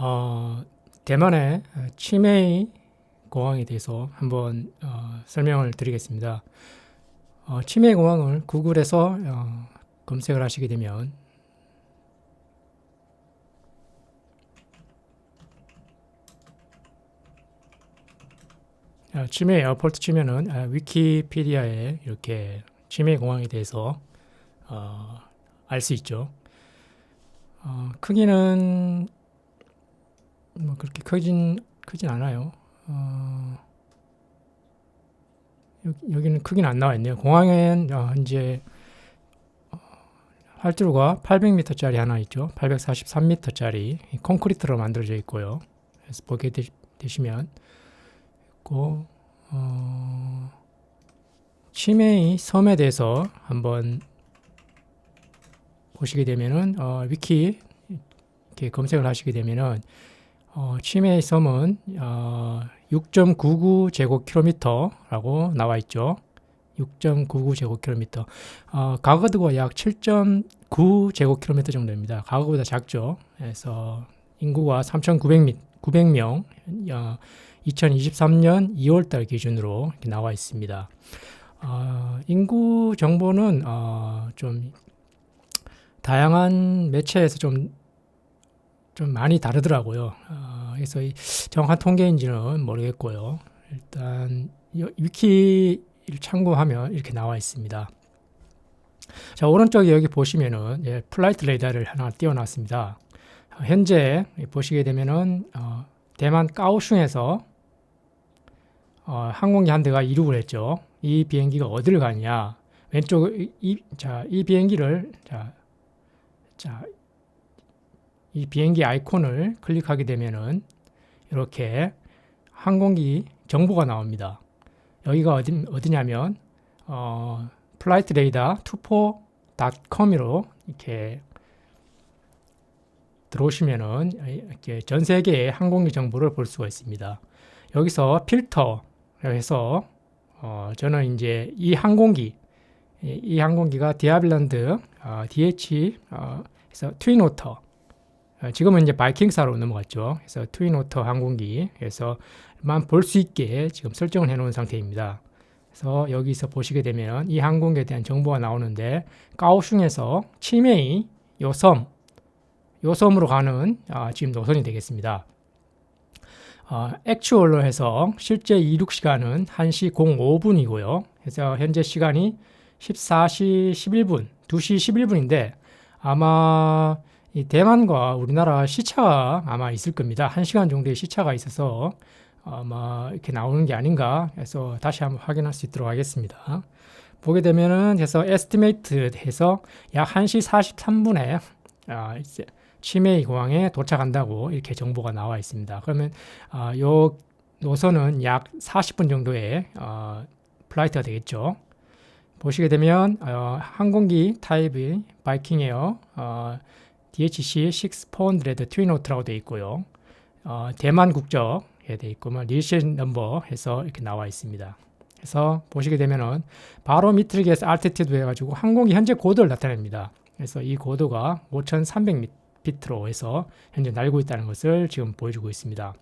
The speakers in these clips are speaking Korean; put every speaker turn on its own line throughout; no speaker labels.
어, 대만의 치메이 공항에 대해서 한번 어, 설명을 드리겠습니다. 어, 치메이 공항을 구글에서 어, 검색을 하시게 되면 어, 치메이 에어포트 치면은 아, 위키피디아에 이렇게 치메이 공항에 대해서 어, 알 수 있죠. 어, 크기는 뭐 그렇게 크진 크진 않아요. 어, 여기, 여기는 크기는 안 나와 있네요. 공항엔 어, 현재 어, 활주로가 800m짜리 하나 있죠. 843m짜리 콘크리트로 만들어져 있고요. 그래서 보게 되, 되시면 있고 어, 치메이 섬에 대해서 한번 보시게 되면은 어, 위키 이렇게 검색을 하시게 되면은 어, 치메이 섬은 어, 6.99 제곱킬로미터라고 나와 있죠. 6.99 제곱킬로미터. 어, 가거드가 약 7.9 제곱킬로미터 정도입니다. 가거보다 작죠. 그래서 인구가 3,900명, 900명, 어, 2023년 2월달 기준으로 나와 있습니다. 어, 인구 정보는 어, 좀 다양한 매체에서 좀, 좀 많이 다르더라고요. 어, 그래서 이 정확한 통계인지는 모르겠고요. 일단 위키를 참고하면 이렇게 나와 있습니다. 자 오른쪽에 여기 보시면은 예, 플라이트 레이더를 하나 띄워놨습니다. 현재 보시게 되면은 어, 대만 까오슝에서 어, 항공기 한 대가 이륙을 했죠. 이 비행기가 어디를 가냐? 왼쪽 이, 자, 이 비행기를 자, 자, 이 비행기 아이콘을 클릭하게 되면은 이렇게 항공기 정보가 나옵니다. 여기가 어디, 어디냐면 어, 플라이트 레이더 투포.com으로 이렇게 들어오시면은 이렇게 전 세계의 항공기 정보를 볼 수가 있습니다. 여기서 필터 해서 어, 저는 이제 이 항공기 이, 이 항공기가 디아빌란드 어, DH 어, 그래서 트윈오터 어, 지금은 이제 바이킹사로 넘어갔죠. 그래서 트윈오터 항공기 그래서만 볼 수 있게 지금 설정을 해 놓은 상태입니다. 그래서 여기서 보시게 되면 이 항공기에 대한 정보가 나오는데 까오슝에서 치메이 요 섬, 요 섬으로 가는 아, 지금 노선이 되겠습니다. 어, 액추얼로 해서 실제 이륙 시간은 1시 05분이고요. 그래서 현재 시간이 14시 11분, 2시 11분인데 아마 이 대만과 우리나라 시차가 아마 있을 겁니다. 1시간 정도의 시차가 있어서 아마 이렇게 나오는 게 아닌가 해서 다시 한번 확인할 수 있도록 하겠습니다. 보게 되면은 해서 에스티메이트 해서 약 1시 43분에 아, 이제 치메이 공항에 도착한다고 이렇게 정보가 나와 있습니다. 그러면 어, 요 노선은 약 40분 정도의 어, 플라이트가 되겠죠. 보시게 되면 어, 항공기 타입이 바이킹 에어 어, DHC 6400 트윈오트라고 되어 있고요. 어, 대만 국적에 되어 있고 뭐 리션 넘버 해서 이렇게 나와 있습니다. 그래서 보시게 되면은 바로 기해서 알티튜드 해가지고 항공기 현재 고도를 나타냅니다. 그래서 이 고도가 5,300m 피트로 해서 현재 날고 있다는 것을 지금 보여주고 있습니다.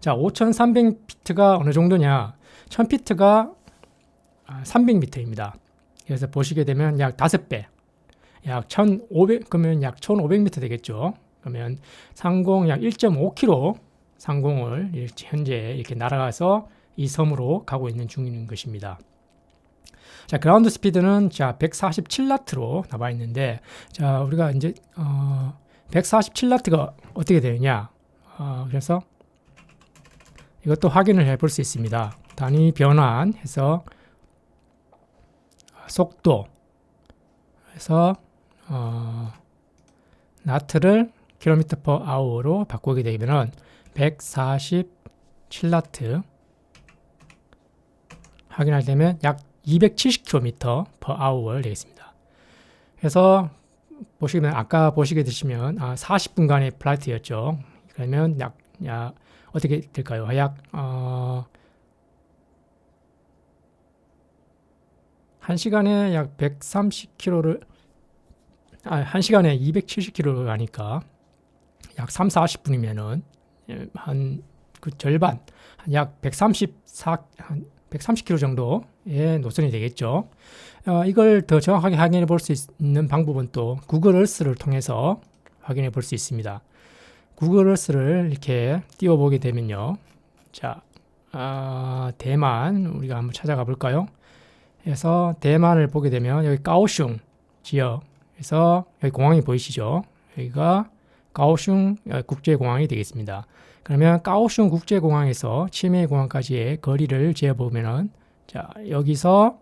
자, 5,300피트가 어느 정도냐? 1,000피트가 300m입니다. 그래서 보시게 되면 약 5배, 약 1,500, 그러면 약 1,500m 되겠죠. 그러면 상공 약 1.5km 상공을 현재 이렇게 날아가서 이 섬으로 가고 있는 중인 것입니다. 자, 그라운드 스피드는 자, 147나트로 나와 있는데 자, 우리가 이제 어 147나트가 어떻게 되느냐? 어, 그래서 이것도 확인을 해볼 수 있습니다. 단위 변환해서 속도 해서 어, 나트를 킬로미터 퍼 아워로 바꾸게 되면은 147 나트 확인할 때면 약 270km per hour 되겠습니다. 그래서 보시면 아까 보시게 되시면 아, 40분간의 플라이트였죠. 그러면 약, 약 어떻게 될까요? 약 어, 1시간에 약 130km를 아, 1시간에 270km를 가니까 약 3, 40분이면은 한 그 절반 한약 134, 한 130km 정도의 노선이 되겠죠. 어, 이걸 더 정확하게 확인해 볼 수 있는 방법은 또 구글 얼스를 통해서 확인해 볼 수 있습니다. 구글 얼스를 이렇게 띄워보게 되면요. 자, 아, 대만 우리가 한번 찾아가 볼까요? 그래서 대만을 보게 되면 여기 까오슝 지역 에서 여기 공항이 보이시죠? 여기가 까오슝 국제공항이 되겠습니다. 그러면 까오슝 국제공항에서 치메이 공항까지의 거리를 재보면은 자 여기서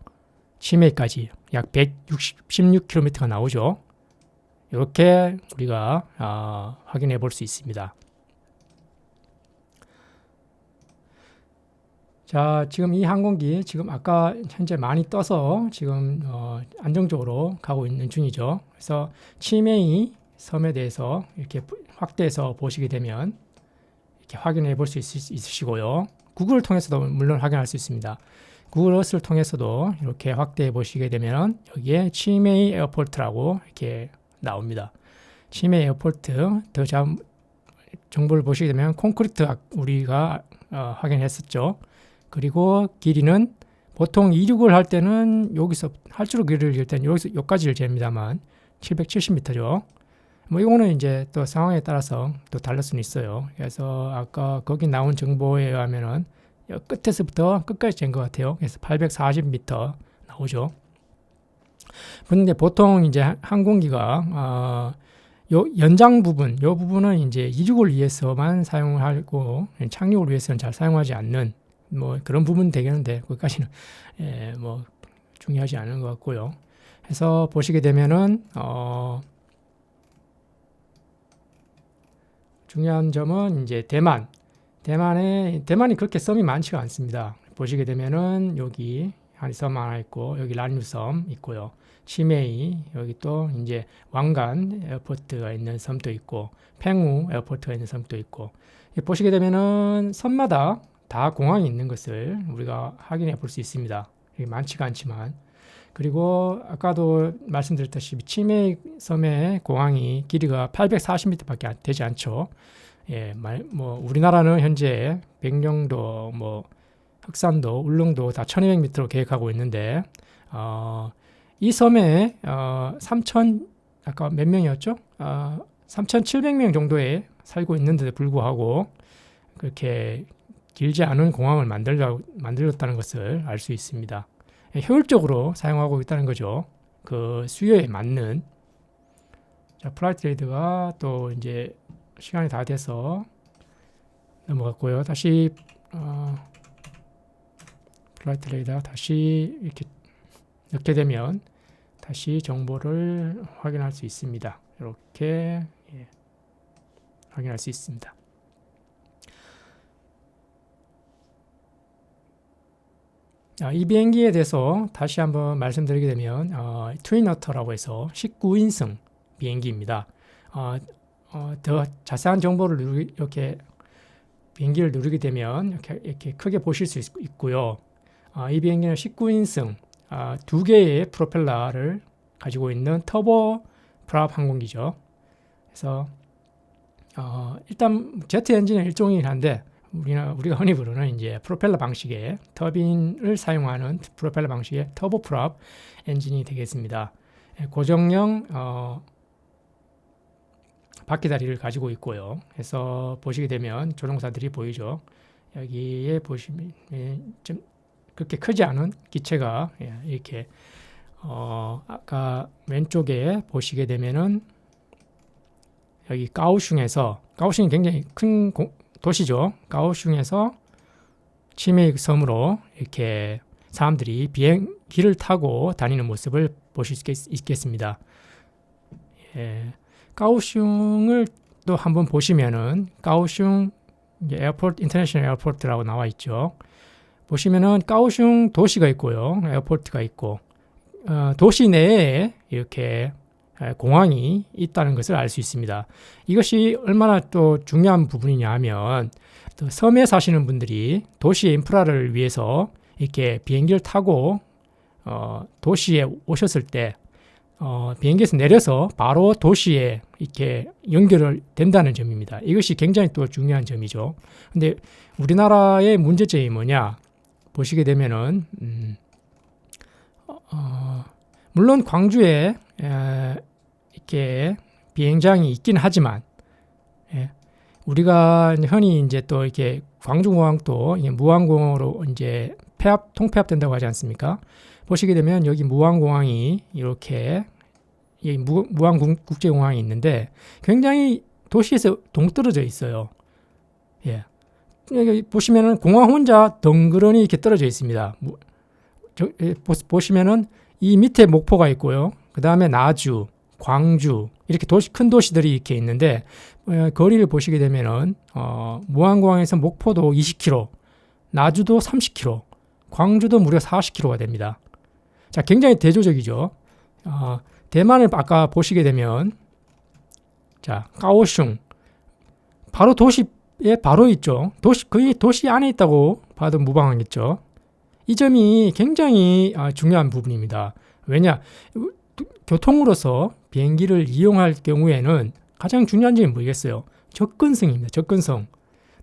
치메이까지 약 166km가 나오죠. 이렇게 우리가 어, 확인해 볼 수 있습니다. 자, 지금 이 항공기 지금 아까 현재 많이 떠서 지금 어, 안정적으로 가고 있는 중이죠. 그래서 치메이 섬에 대해서 이렇게 확대해서 보시게 되면 이렇게 확인해 볼 수 있으시고요. 구글을 통해서도 물론 확인할 수 있습니다. 구글 어스를 통해서도 이렇게 확대해 보시게 되면 여기에 치메이 에어포트라고 이렇게 나옵니다. 치메이 에어포트 더 자, 정보를 보시게 되면 콘크리트 우리가 어, 확인했었죠. 그리고 길이는 보통 이륙을 할 때는 여기서 할주로 길이를 질 때는 여기서 여기까지를 잽니다만 770m죠. 뭐 이거는 이제 또 상황에 따라서 또 달릴 수는 있어요. 그래서 아까 거기 나온 정보에 의하면은 끝에서부터 끝까지 잰 것 같아요. 그래서 840m 나오죠. 그런데 보통 이제 항공기가 어, 요 연장 부분, 요 부분은 이제 이륙을 위해서만 사용하고 착륙을 위해서는 잘 사용하지 않는 뭐 그런 부분 되겠는데 거기까지는 예, 뭐 중요하지 않은 것 같고요. 해서 보시게 되면은 어, 중요한 점은 이제 대만. 대만에 대만이 그렇게 섬이 많지가 않습니다. 보시게 되면은 여기 한섬 하나 있고 여기 란유섬 있고요. 치메이 여기 또 이제 왕관 에어포트가 있는 섬도 있고 팽우 에어포트가 있는 섬도 있고 보시게 되면은 섬마다 다 공항이 있는 것을 우리가 확인해 볼 수 있습니다. 많지가 않지만 그리고 아까도 말씀드렸다시피 치메 섬의 공항이 길이가 840m밖에 되지 않죠. 예, 말, 뭐 우리나라는 현재 백령도, 뭐 흑산도, 울릉도 다 1,200m로 계획하고 있는데 어, 이 섬에 어, 3천 아까 몇 명이었죠? 어, 3,700명 정도에 살고 있는데도 불구하고 그렇게 길지 않은 공항을 만들려 만들었다는 것을 알 수 있습니다. 효율적으로 사용하고 있다는 거죠. 그 수요에 맞는 자, 플라이트 레이드가 또 이제 시간이 다 돼서 넘어갔고요. 다시 어, 플라이트 레이더 다시 이렇게 넣게 되면 다시 정보를 확인할 수 있습니다. 이렇게 예, 확인할 수 있습니다. 이 비행기에 대해서 다시 한번 말씀드리게 되면 어, 트윈어터라고 해서 19인승 비행기입니다. 어, 어, 더 자세한 정보를 누르, 이렇게 비행기를 누르게 되면 이렇게, 이렇게 크게 보실 수 있, 고요 어, 이 비행기는 19인승 어, 두 개의 프로펠러를 가지고 있는 터보 프랍 항공기죠. 그래서 어, 일단 제트 엔진은 일종이긴 한데 우리나 우리가 흔히 부르는 이제 프로펠러 방식의 터빈을 사용하는 프로펠러 방식의 터보 프롭 엔진이 되겠습니다. 예, 고정형 어, 바퀴다리를 가지고 있고요. 그래서 보시게 되면 조종사들이 보이죠. 여기에 보시면 예, 좀 그렇게 크지 않은 기체가 예, 이렇게 어, 아까 왼쪽에 보시게 되면은 여기 까오슝에서 까오슝이 굉장히 큰 공, 도시죠. 가오슝에서 치메이 섬으로 이렇게 사람들이 비행기를 타고 다니는 모습을 보실 수 있겠 습니다. 예, 가오슝을 또 한번 보시면은 가오슝 에어포트 인터내셔널 에어포트라고 나와 있죠. 보시면은 가오슝 도시가 있고요, 에어포트가 있고 어, 도시 내에 이렇게 공항이 있다는 것을 알 수 있습니다. 이것이 얼마나 또 중요한 부분이냐 하면 또 섬에 사시는 분들이 도시의 인프라를 위해서 이렇게 비행기를 타고 어, 도시에 오셨을 때 어, 비행기에서 내려서 바로 도시에 이렇게 연결을 된다는 점입니다. 이것이 굉장히 또 중요한 점이죠. 근데 우리나라의 문제점이 뭐냐 보시게 되면은 음, 어, 물론 광주에 에, 이렇게 비행장이 있긴 하지만 예, 우리가 흔히 이제 또 이렇게 광주공항도 이게 무항공으로 이제 폐합 통폐합 된다고 하지 않습니까? 보시게 되면 여기 무항공항이 이렇게 이 무, 무항국제공항이 있는데 굉장히 도시에서 동떨어져 있어요. 예. 여기 보시면은 공항 혼자 덩그러니 이렇게 떨어져 있습니다. 무- 저, 예, 보, 보시면은 이 밑에 목포가 있고요. 그 다음에 나주, 광주 이렇게 도시 큰 도시들이 이렇게 있는데 어, 거리를 보시게 되면은 어, 무항공항에서 목포도 20km, 나주도 30km, 광주도 무려 40km가 됩니다. 자, 굉장히 대조적이죠. 어, 대만을 아까 보시게 되면 자, 까오슝 바로 도시에 바로 있죠. 도시 거의 도시 안에 있다고 봐도 무방하겠죠. 이 점이 굉장히 아, 중요한 부분입니다. 왜냐 우- 교통으로서 비행기를 이용할 경우에는 가장 중요한 점이 뭐겠어요? 접근성입니다. 접근성.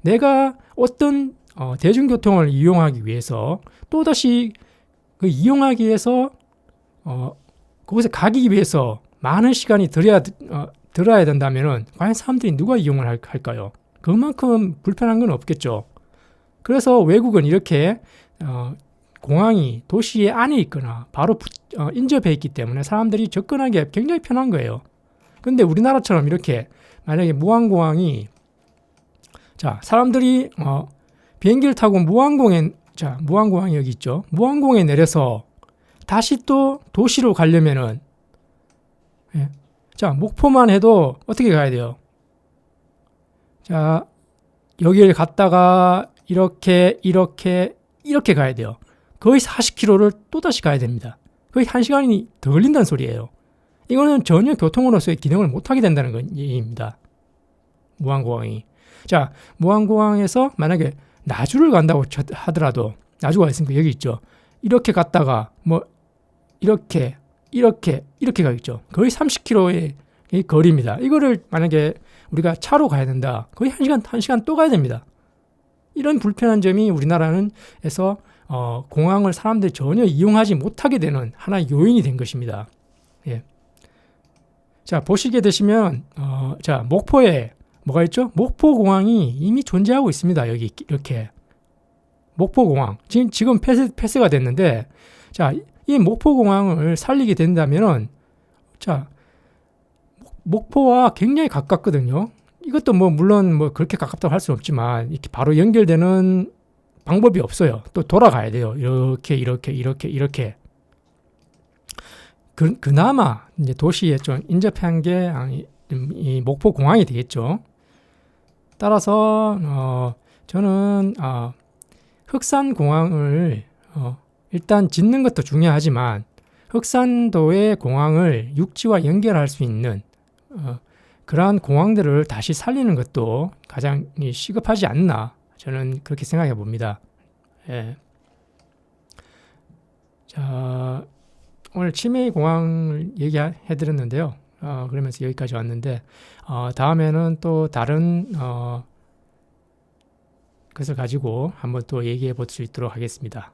내가 어떤 어, 대중교통을 이용하기 위해서 또 다시 그 이용하기 위해서 어, 그곳에 가기 위해서 많은 시간이 들어야 어, 들어야 된다면은 과연 사람들이 누가 이용을 할, 할까요? 그만큼 불편한 건 없겠죠. 그래서 외국은 이렇게 어, 공항이 도시 안에 있거나 바로 부- 어, 인접해 있기 때문에 사람들이 접근하기 굉장히 편한 거예요. 근데 우리나라처럼 이렇게 만약에 무항공항이 자 사람들이 어, 비행기를 타고 무항공에 자 무항공항이 여기 있죠. 무항공에 내려서 다시 또 도시로 가려면은 예. 자 목포만 해도 어떻게 가야 돼요? 자 여기를 갔다가 이렇게 이렇게 이렇게 가야 돼요. 거의 40km를 또 다시 가야 됩니다. 거의 1시간이 더 걸린다는 소리예요. 이거는 전혀 교통으로서의 기능을 못하게 된다는 건 얘기입니다. 무항공항이. 자, 무항공항에서 만약에 나주를 간다고 쳐- 하더라도 나주가 있으니까 여기 있죠. 이렇게 갔다가 뭐 이렇게 이렇게 이렇게 가겠죠. 거의 30km의 거리입니다. 이거를 만약에 우리가 차로 가야 된다. 거의 1시간 1시간 또 가야 됩니다. 이런 불편한 점이 우리나라는 에서 어, 공항을 사람들이 전혀 이용하지 못하게 되는 하나의 요인이 된 것입니다. 예. 자 보시게 되시면 어, 자 목포에 뭐가 있죠? 목포 공항이 이미 존재하고 있습니다. 여기 이렇게 목포 공항 지금 지금 폐쇄 폐쇄가 됐는데 자 이 목포 공항을 살리게 된다면은 자 목- 목포와 굉장히 가깝거든요. 이것도 뭐 물론 뭐 그렇게 가깝다고 할 수는 없지만 이렇게 바로 연결되는 방법이 없어요. 또 돌아가야 돼요. 이렇게 이렇게 이렇게 이렇게. 그, 그나마 이제 도시에 좀 인접한 게 아니, 이 목포 공항이 되겠죠. 따라서 어, 저는 어, 흑산 공항을 어, 일단 짓는 것도 중요하지만 흑산도의 공항을 육지와 연결할 수 있는 어, 그러한 공항들을 다시 살리는 것도 가장 이 시급하지 않나 저는 그렇게 생각해 봅니다. 예. 자, 오늘 치매의 공항을 얘기해 드렸는데요. 어, 그러면서 여기까지 왔는데 어, 다음에는 또 다른 어, 것을 가지고 한번 또 얘기해 볼 수 있도록 하겠습니다.